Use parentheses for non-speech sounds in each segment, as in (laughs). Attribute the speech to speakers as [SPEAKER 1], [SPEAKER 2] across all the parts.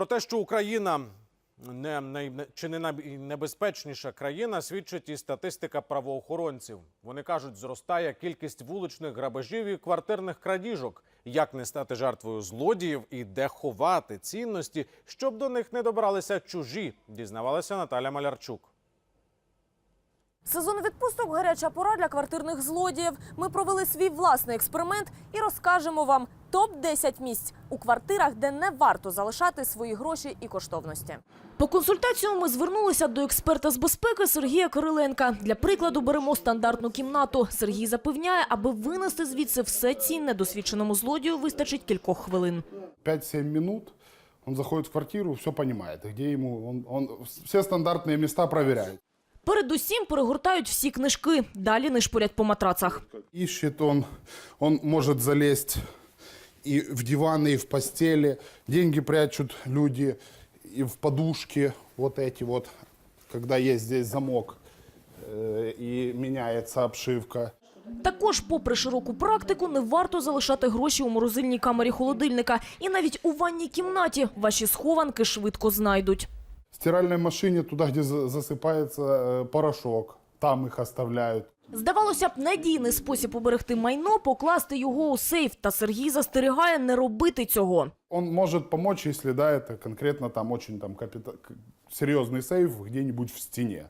[SPEAKER 1] Про те, що Україна не най- чи не найнебезпечніша країна, свідчить і статистика правоохоронців. Вони кажуть, зростає кількість вуличних грабежів і квартирних крадіжок. Як не стати жертвою злодіїв і де ховати цінності, щоб до них не добралися чужі, дізнавалася Наталя Малярчук.
[SPEAKER 2] Сезон відпусток гаряча пора для квартирних злодіїв. Ми провели свій власний експеримент і розкажемо вам топ 10 місць у квартирах, де не варто залишати свої гроші і коштовності. По консультацію ми звернулися до експерта з безпеки Сергія Кириленка. Для прикладу беремо стандартну кімнату. Сергій запевняє, аби винести звідси все цінне досвідченому злодію вистачить кількох хвилин.
[SPEAKER 3] 5-7 минут, он заходит в квартиру, все понимает, где ему, он, он все стандартные места проверяет.
[SPEAKER 2] Передусім перегортають всі книжки, далі нишпорять по матрацах.
[SPEAKER 3] Ищет он, он может залезть и в диваны, и в постели. Деньги прячут люди и в подушки, вот эти вот, когда есть здесь замок э, и меняется обшивка.
[SPEAKER 2] Також, попри широку практику, не варто залишати гроші у морозильній камері холодильника. І навіть у ванній кімнаті ваші схованки швидко знайдуть.
[SPEAKER 3] В стиральной машине, туда, где за- засыпается э, порошок, там их оставляют.
[SPEAKER 2] Здавалося б, надійний спосіб уберегти майно – покласти його у сейф. Та Сергій застерігає не робити цього.
[SPEAKER 3] Он может помочь, если да, это конкретно там очень там капита- к- серьезный сейф где-нибудь в стене.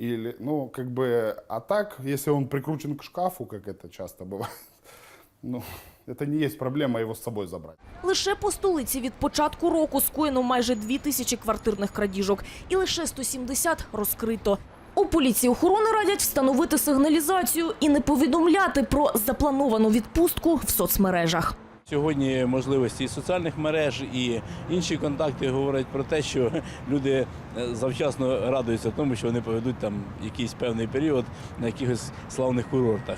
[SPEAKER 3] Или, ну, как бы, а так, если он прикручен к шкафу, как это часто бывает, (laughs) ну, это не есть проблема его с собой забрать.
[SPEAKER 2] Лише по столиці від початку року скоєно майже дві тисячі квартирних крадіжок. І лише 170 розкрито. У поліції охорони радять встановити сигналізацію і не повідомляти про заплановану відпустку в соцмережах.
[SPEAKER 4] Сьогодні можливості і соціальних мереж і інші контакти говорять про те, що люди е, завчасно радуються тому, що вони поведуть там якийсь певний період на якихось славних курортах.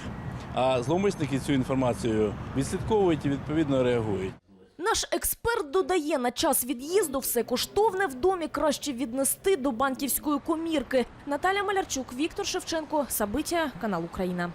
[SPEAKER 4] А зловмисники цю інформацію відслідковують і відповідно реагують.
[SPEAKER 2] Наш експерт додає, на час від'їзду все коштовне в домі краще віднести до банківської комірки. Наталя Малярчук, Віктор Шевченко, Сабиття, канал Україна.